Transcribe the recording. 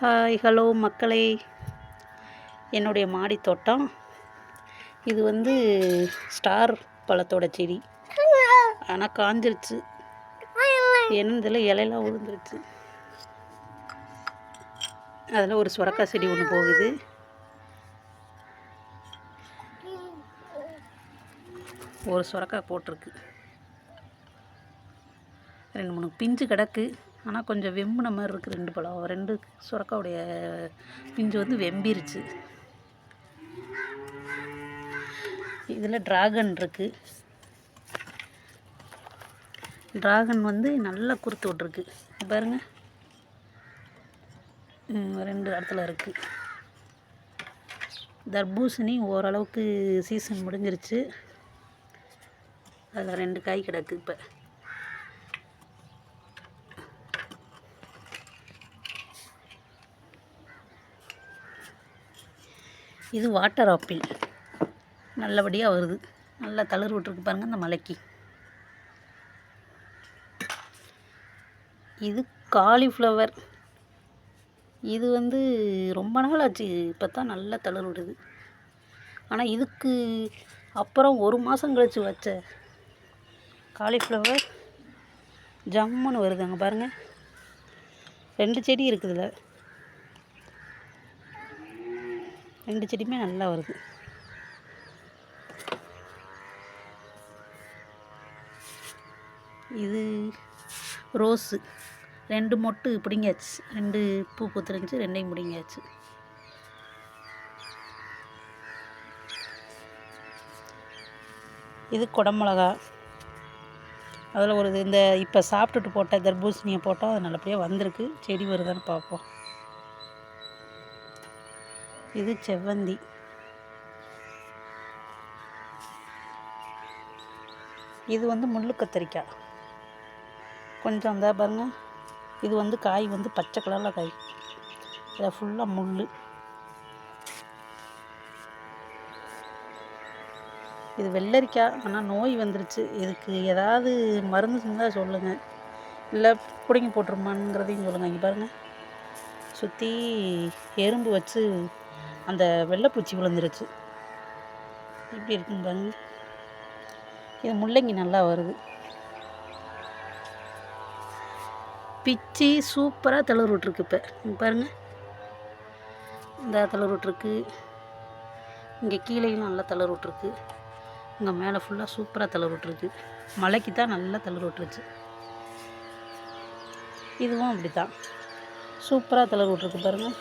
Hi hello மக்களே. என்னுடைய மாடி தோட்டம். இது வந்து ஸ்டார் பழத்தோட செடி. ஆனால் காஞ்சிருச்சு. என்னதில் இலையெல்லாம் உழுந்துருச்சு அதில் ஒரு சுரக்காய் செடி ஒன்று போகுது. ஒரு சுரக்காய் போட்டிருக்கு. ரெண்டு மூணு பிஞ்சு கிடக்கு. ஆனால் கொஞ்சம் வெம்புன மாதிரி இருக்குது ரெண்டு பழம். ரெண்டு சுரக்காவுடைய பிஞ்சு வந்து வெம்பிருச்சு. இதில் டிராகன் இருக்குது டிராகன் வந்து நல்லா குறுத்து விட்ருக்கு பாருங்கள் ரெண்டு இடத்துல இருக்குது தர்பூசணி ஓரளவுக்கு சீசன் முடிஞ்சிருச்சு. அதில் ரெண்டு காய் கிடக்கு இப்போ. இது வாட்டர் ஆப்பிள் நல்லபடியாக வருது. நல்லா தளர் விட்டுருக்கு பாருங்கள் அந்த மலைக்கு. இது காலிஃப்ளவர் இது வந்து ரொம்ப நாள் ஆச்சு இப்போ தான் நல்லா தளர் விடுது. ஆனால் இதுக்கு அப்புறம் ஒரு மாதம் கழிச்சு வச்ச காலிஃப்ளவர் ஜம்முன்னு வருது அங்கே பாருங்கள் ரெண்டு செடி இருக்குதுல்ல ரெண்டு செடியுமே நல்லா வருது. இது ரோஸு. ரெண்டு மொட்டு பிடிங்காச்சு ரெண்டு பூ பூத்துருந்துச்சு ரெண்டையும் பிடிங்காச்சு இது குடமிளகா. அதில் ஒரு இந்த இப்போ சாப்பிட்டுட்டு போட்ட தர்பூசணியை போட்டோம். அது நல்லபடியாக வந்திருக்கு. செடி வருதான்னு பார்ப்போம். இது செவ்வந்தி. இது வந்து முள்ளு கத்திரிக்காய். கொஞ்சம் அந்த பாருங்க. இது வந்து காய் வந்து பச்சை கலரில் காய். இதில் ஃபுல்லாக முள் இது வெள்ளரிக்காய் ஆனால் நோய் வந்துருச்சு. இதுக்கு ஏதாவது மருந்து இருந்தால் சொல்லுங்கள் இல்லை பிடிங்கி போட்டுருமாங்கிறதையும் சொல்லுங்கள் இங்கே பாருங்கள் சுற்றி எறும்பு வச்சு அந்த வெள்ளைப்பூச்சி விழுந்துருச்சு. எப்படி இருக்குங்க பாருங்க. இது முள்ளங்கி நல்லா வருது. பிச்சி சூப்பராக தளர் விட்ருக்கு இப்போ. பாருங்கள் இந்த தளர் விட்ருக்கு இங்கே கீழேயும் நல்லா தளர் விட்ருக்கு இங்கே மேலே ஃபுல்லாக சூப்பராக தளர் விட்ருக்கு மலைக்கு தான் நல்லா தளர் விட்ருச்சு இதுவும் அப்படி தான் சூப்பராக தளர் விட்ருக்கு பாருங்கள்